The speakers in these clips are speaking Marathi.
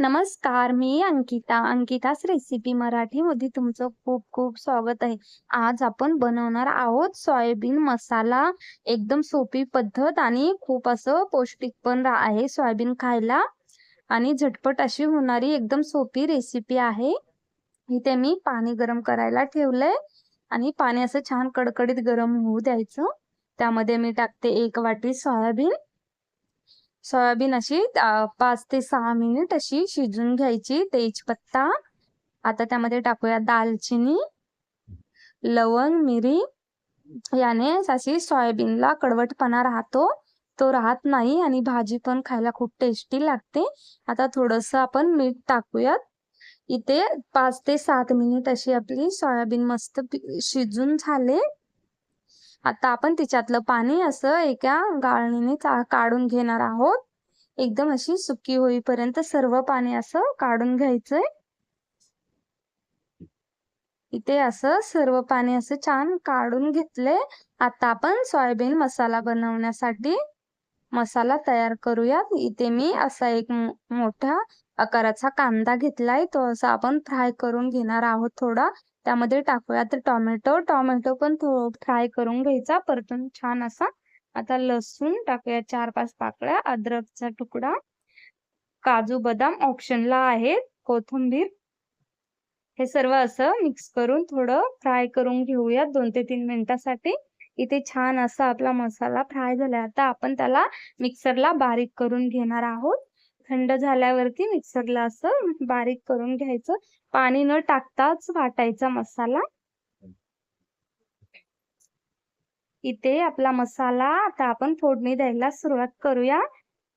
नमस्कार मी अंकिता. अंकिताच रेसिपी मराठीमध्ये तुमचं खूप खूप स्वागत आहे. आज आपण बनवणार आहोत सोयाबीन मसाला. एकदम सोपी पद्धत आणि खूप असं पौष्टिक पण आहे सोयाबीन खायला. आणि झटपट अशी होणारी एकदम सोपी रेसिपी आहे. इथे मी पाणी गरम करायला ठेवलंय. आणि पाणी असं छान कडकडीत गरम होऊ द्यायचं. त्यामध्ये मी टाकते एक वाटी सोयाबीन सोयाबीन अशी पाच ते सहा मिनिट अशी शिजून घ्यायची. तेजपत्ता आता त्यामध्ये टाकूया दालचिनी लवंग मिरी. याने अशी सोयाबीनला कडवटपणा राहतो. तो राहत नाही आणि भाजी पण खायला खूप टेस्टी लागते. आता थोडस आपण मीठ टाकूयात. इथे पाच ते सात मिनिट अशी आपली सोयाबीन मस्त शिजून झाले. आता आपण तिच्यातलं पाणी असं एका गाळणीने काढून घेणार आहोत. एकदम अशी सुकी होईपर्यंत सर्व पाणी असं काढून घ्यायचंय. इथे असं सर्व पाणी असं छान काढून घेतले आता आपण सोयाबीन मसाला बनवण्यासाठी मसाला तयार करूयात. इथे मी असा एक मोठा आकाराचा कांदा घेतलाय. तो असा आपण फ्राय करून घेणार आहोत थोडा. त्यामध्ये टाकूयात टोमॅटो. टोमॅटो पण फ्राय करून घ्यायचा. परतून छान असा आता लसूण टाकूया चार पाच पाकळ्या. अद्रकचा तुकडा. काजू बदाम ऑप्शनला आहे कोथिंबीर. हे सर्व असं मिक्स करून थोडं फ्राय करून घेऊया दोन ते तीन मिनिटासाठी. इथे छान असा आपला मसाला फ्राय झाला आता आपण त्याला मिक्सरला बारीक करून घेणार आहोत. थंड झाल्यावरती मिक्सरला असं बारीक करून घ्यायचं. पाणी न टाकताच वाटायचा मसाला. इथे आपला मसाला आता आपण फोडणी द्यायला सुरुवात करूया.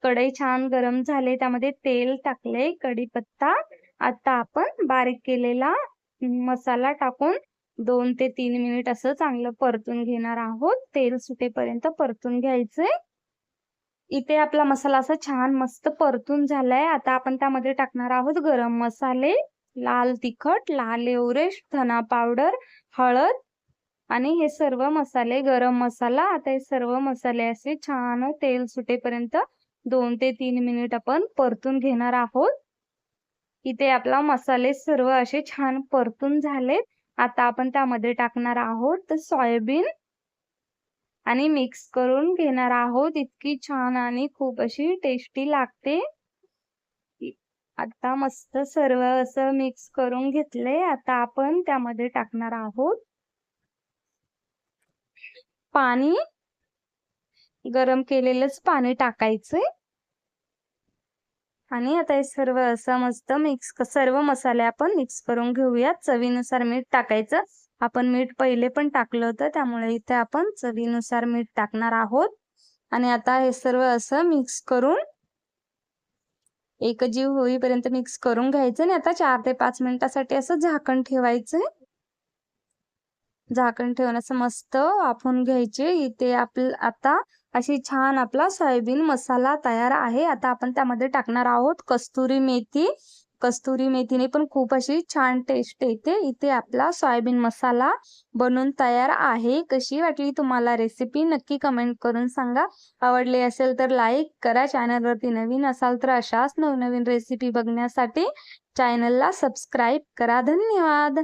कढई छान गरम झाले त्यामध्ये तेल टाकले कढीपत्ता. आता आपण बारीक केलेला मसाला टाकून दोन ते तीन मिनिट असं चांगलं परतून घेणार आहोत. तेल सुटेपर्यंत परतून घ्यायचंय. इथे आपला मसाला असा छान मस्त परतून झालाय. आता आपण त्यामध्ये टाकणार आहोत गरम मसाले लाल तिखट लाल एव्हरेस्ट धना पावडर हळद आणि हे सर्व मसाले गरम मसाला. आता हे सर्व मसाले असे छान तेल सुटेपर्यंत दोन ते तीन मिनिट आपण परतून घेणार आहोत. इथे आपला मसाले सर्व असे छान परतून झालेत. आता आपण त्यामध्ये टाकणार आहोत सोयाबीन आणि मिक्स करून घेणार आहोत. इतकी छान आणि खूप अशी टेस्टी लागते. आता मस्त सर्व असं मिक्स करून घेतले. आता आपण त्यामध्ये टाकणार आहोत. पाणी. गरम केलेलंच पाणी टाकायचंय. आणि आता हे सर्व असं मस्त मिक्स सर्व मसाले आपण मिक्स करून घेऊयात. चवीनुसार मीठ टाकायचं. आपण मीठ पहिले पण टाकलं होतं त्यामुळे इथे आपण चवीनुसार मीठ टाकणार आहोत. आणि आता हे सर्व असं मिक्स करून एकजीव होईपर्यंत मिक्स करून घ्यायचं आणि आता चार ते पाच मिनिटासाठी असं झाकण ठेवायचंय. झाकण ठेवून असं मस्त आपण घ्यायचे. इथे आपलं आता अशी छान आपला सोयाबीन मसाला तयार आहे. आता आपण त्यामध्ये टाकणार आहोत कस्तुरी मेथी. कस्तुरी मेथीने पण खूप अशी छान टेस्ट येते. इथे आपला सोयाबीन मसाला बनून तयार आहे. कशी वाटली तुम्हाला रेसिपी नक्की कमेंट करून सांगा. आवडली असेल तर लाईक करा. चॅनलवरती नवीन असाल तर अशाच नवनवीन रेसिपी बघण्यासाठी चॅनलला सबस्क्राईब करा. धन्यवाद!